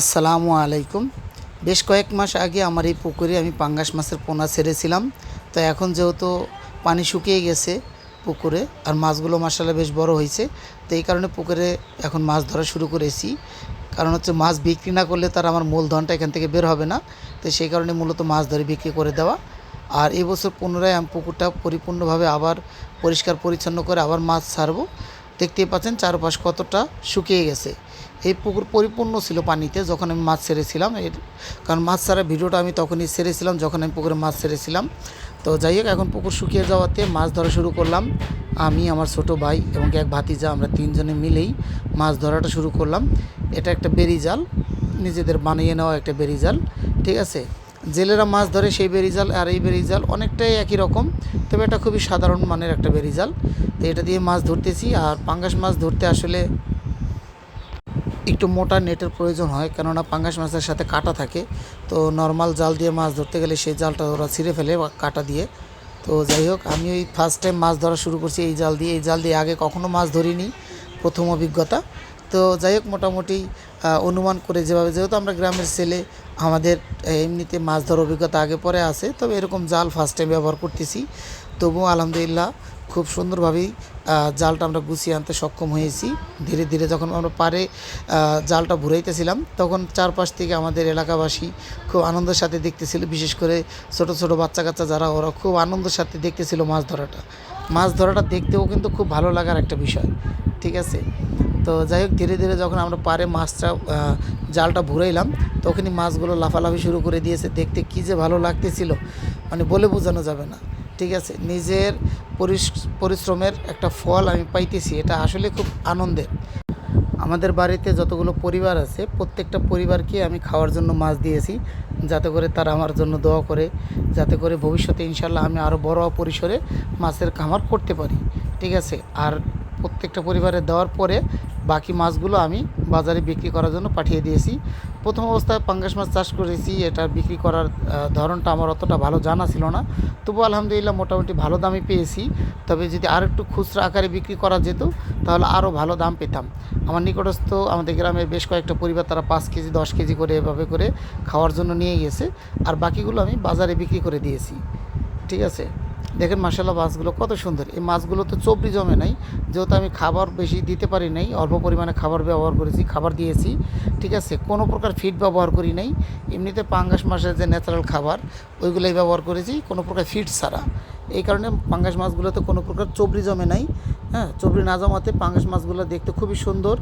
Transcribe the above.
আসসালামু আলাইকুম। বেশ কয়েক মাস আগে আমার এই পুকুরে আমি পাঙ্গাস মাছের পোনা ছেড়েছিলাম। তো এখন যেহেতু পানি শুকিয়ে গেছে পুকুরে, আর মাছগুলো মাসালা বেশ বড় হয়েছে, তো এই কারণে পুকুরে এখন মাছ ধরা শুরু করেছি। কারণ হচ্ছে মাছ বিক্রি না করলে তার আমার মূলধনটা এখান থেকে বের হবে না। তো সেই কারণে মূলত মাছ ধরে বিক্রি করে দেওয়া। আর এবছর পুনরায় আমি পুকুরটা পরিপূর্ণভাবে আবার পরিষ্কার পরিচ্ছন্ন করে আবার মাছ ছাড়বো। দেখতেই পাচ্ছেন চারপাশ কতটা শুকিয়ে গেছে। এই পুকুর পরিপূর্ণ ছিল পানিতে যখন আমি মাছ ছেড়েছিলাম। এর কারণ মাছ ছাড়া ভিডিওটা আমি তখনই ছেড়েছিলাম, যখন আমি পুকুরে মাছ ছেড়েছিলাম। তো যাই হোক, এখন পুকুর শুকিয়ে যাওয়াতে মাছ ধরা শুরু করলাম। আমি, আমার ছোট ভাই এবং এক ভাতিজা আমরা তিনজনে মিলেই মাছ ধরাটা শুরু করলাম। এটা একটা বেরি জাল, নিজেদের বানিয়ে নেওয়া একটা বেরি জাল, ঠিক আছে? জেলেরা মাছ ধরে সেই বেরিজাল আর এই বেরিজাল অনেকটাই একই রকম, তবে এটা খুবই সাধারণ মানের একটা বেরিজাল। তো এটা দিয়ে মাছ ধরতেছি আর পাঙ্গাস মাছ ধরতে আসলে একটু মোটা নেটের প্রয়োজন হয়, কেননা পাঙ্গাস মাছের সাথে কাটা থাকে। তো নর্মাল জাল দিয়ে মাছ ধরতে গেলে সেই জালটা ওরা ছিঁড়ে ফেলে কাটা দিয়ে। তো যাই হোক, আমি ওই ফার্স্ট টাইম মাছ ধরা শুরু করছি এই জাল দিয়ে। এই জাল দিয়ে আগে কখনো মাছ ধরিনি, প্রথম অভিজ্ঞতা। তো যাই হোক, মোটামুটি অনুমান করে যেভাবে, যেহেতু আমরা গ্রামের ছেলে আমাদের এমনিতে মাছ ধরার অভিজ্ঞতা আগে পরে আছে, তবে এরকম জাল ফার্স্ট টাইম ব্যবহার করতেছি। তবুও আলহামদুলিল্লাহ খুব সুন্দরভাবেই জালটা আমরা গুছিয়ে আনতে সক্ষম হয়েছি। ধীরে ধীরে যখন আমরা পারে জালটা ঘুরাইতেছিলাম, তখন চারপাশ থেকে আমাদের এলাকাবাসী খুব আনন্দের সাথে দেখতেছিল, বিশেষ করে ছোট ছোট বাচ্চা কাচ্চা যারা, ওরা খুব আনন্দের সাথে দেখতেছিল মাছ ধরাটা। মাছ ধরাটা দেখতেও কিন্তু খুব ভালো লাগার একটা বিষয়, ঠিক আছে? তো যাই হোক, ধীরে ধীরে যখন আমরা পারে মাছটা জালটা ভুরাইলাম, তখনই মাছগুলো লাফালাফি শুরু করে দিয়েছে। দেখতে কী যে ভালো লাগতেছিল মানে বলে বোঝানো যাবে না। ঠিক আছে, নিজের পরিশ- পরিশ্রমের একটা ফল আমি পাইতেছি, এটা আসলে খুব আনন্দের। আমাদের বাড়িতে যতগুলো পরিবার আছে, প্রত্যেকটা পরিবারকে আমি খাওয়ার জন্য মাছ দিয়েছি, যাতে করে তারা আমার জন্য দোয়া করে, যাতে করে ভবিষ্যতে ইনশাল্লাহ আমি আরও বড় পরিসরে মাছের খামার করতে পারি। ঠিক আছে, আর প্রত্যেকটা পরিবারে দেওয়ার পরে বাকি মাছগুলো আমি বাজারে বিক্রি করার জন্য পাঠিয়ে দিয়েছি। প্রথম অবস্থায় পাঙ্গাস মাছ চাষ করেছি, এটা বিক্রি করার ধরনটা আমার অতটা ভালো জানা ছিল না। তবু আলহামদুলিল্লাহ মোটামুটি ভালো দামে পেয়েছি। তবে যদি আর একটু খুচরা আকারে বিক্রি করা যেত, তাহলে আরও ভালো দাম পেতাম। আমার নিকটস্থ আমাদের গ্রামের বেশ কয়েকটা পরিবার, তারা পাঁচ কেজি, দশ কেজি করে এভাবে করে খাওয়ার জন্য নিয়ে গেছে। আর বাকিগুলো আমি বাজারে বিক্রি করে দিয়েছি। ঠিক আছে? দেখেন মাসাল্লাহ মাছগুলো কত সুন্দর। এই মাছগুলো তো চবড়ি জমে নাই, যেহেতু আমি খাবার বেশি দিতে পারি নাই, অল্প পরিমাণে খাবার ব্যবহার করেছি, খাবার দিয়েছি, ঠিক আছে? কোনো প্রকার ফিড ব্যবহার করি নাই। এমনিতে পাঙ্গাস মাছের যে ন্যাচারাল খাবার, ওইগুলোই ব্যবহার করেছি, কোনো প্রকার ফিড ছাড়া। এই কারণে পাঙ্গাস মাছগুলোতে কোনো প্রকার চবড়ি জমে নাই হ্যাঁ? চবড়ি না জমাতে পাঙ্গাস মাছগুলো দেখতে খুবই সুন্দর।